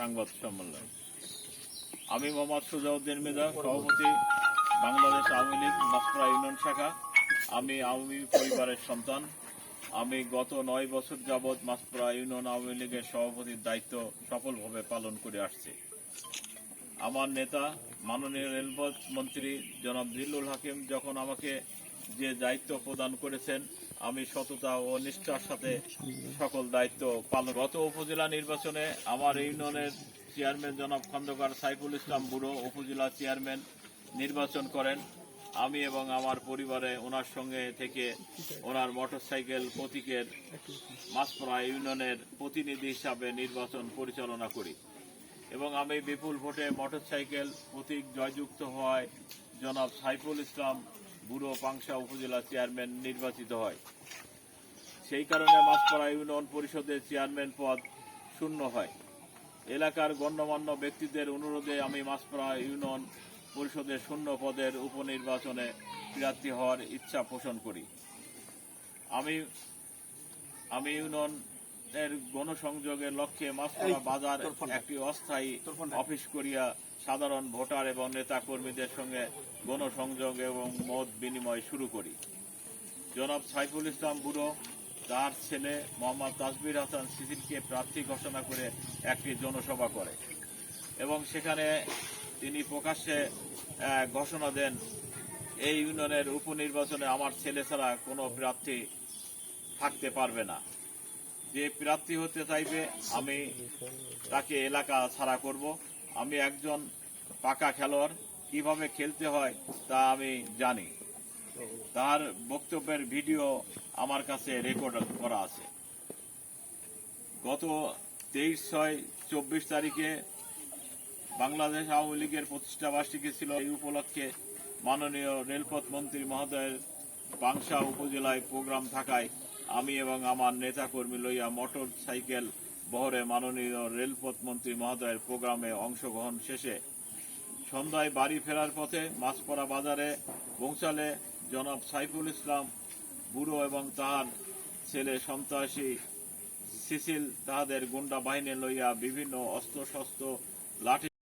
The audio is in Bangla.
সংবাদ সম্মেলন আমি মোহাম্মদ সুজাউদ্দিন মেদা, সভাপতি বাংলাদেশ আওয়ামী লীগ মাসপড়া ইউনিয়ন শাখা। আমি আওয়ামী পরিবারের সন্তান। আমি গত নয় বছর যাবৎ মাসপড়া ইউনিয়ন আওয়ামী লীগের সভাপতির দায়িত্ব সফলভাবে পালন করে আসছে। আমার নেতা, মাননীয় রেলপথ মন্ত্রী জনাব জিল্লুল হাকিম যখন আমাকে যে দায়িত্ব প্রদান করেছেন, আমি সততা ও নিষ্ঠার সাথে সকল দায়িত্ব পালন গত উপজেলা নির্বাচনে আমার ইউনিয়নের চেয়ারম্যান জনাব খন্দকার সাইফুল ইসলাম বুড়ো উপজেলা চেয়ারম্যান নির্বাচন করেন। আমি এবং আমার পরিবারে ওনার সঙ্গে থেকে ওনার মোটরসাইকেল প্রতীকের মাসপড়া ইউনিয়নের প্রতিনিধি হিসাবে নির্বাচন পরিচালনা করি। এবং আমি বিপুল ভোটে মোটরসাইকেল প্রতীক জয়যুক্ত হওয়ায় জনাব সাইফুল ইসলাম বুড়ো পাংশা উপজেলা চেয়ারম্যান নির্বাচিত হয়। সেই কারণে মাসপাড়া ইউনিয়ন পরিষদের চেয়ারম্যান পদ শূন্য হয়। এলাকার গণ্যমান্য ব্যক্তিদের অনুরোধে আমি মাসপাড়া ইউনিয়ন পরিষদের শূন্য পদের উপনির্বাচনে প্রার্থী হওয়ার ইচ্ছা পোষণ করি। আমি আমি ইউনিয়নের গণসংযোগের লক্ষ্যে মাসপাড়া বাজার একটি অস্থায়ী অফিস করিয়া সাধারণ ভোটার এবং নেতা কর্মীদের সঙ্গে গণসংযোগ এবং মত বিনিময় শুরু করি। জনাব সাইফুল ইসলাম বুড়ো তার ছেলে মোহাম্মদ তাসবির হাসান সিসিরকে প্রার্থী ঘোষণা করে একটি জনসভা করে এবং সেখানে তিনি প্রকাশ্যে ঘোষণা দেন এই ইউনিয়নের উপনির্বাচনে আমার ছেলে ছাড়া কোনো প্রার্থী থাকতে পারবে না। যে প্রার্থী হতে চাইবে, আমি তাকে এলাকা ছাড়া করব। আমি একজন পাকা খেলোয়াড়, কীভাবে খেলতে হয় তা আমি জানি। তার বক্তব্যের ভিডিও আমার কাছে রেকর্ড করা আছে। গত তেইশ ছয় চব্বিশ তারিখে বাংলাদেশ আওয়ামী লীগের প্রতিষ্ঠা বার্ষিকী ছিল। এই উপলক্ষে মাননীয় রেলপথ মন্ত্রী মহোদয়ের বাংশা উপজেলায় প্রোগ্রাম থাকায় আমি এবং আমার নেতাকর্মী লইয়া মোটর সাইকেল বহরে মাননীয় রেলপথ মন্ত্রী মহোদয়ের প্রোগ্রামে অংশগ্রহণ শেষে সন্ধ্যায় বাড়ি ফেরার পথে মাছপড়া বাজারে পৌঁছালে জনাব সাইফুল ইসলাম, বুড়ো এবং তাহার ছেলে সন্ত্রাসী সিসিল তাহাদের গুন্ডা বাহিনী লইয়া বিভিন্ন অস্ত্রশস্ত্র লাঠি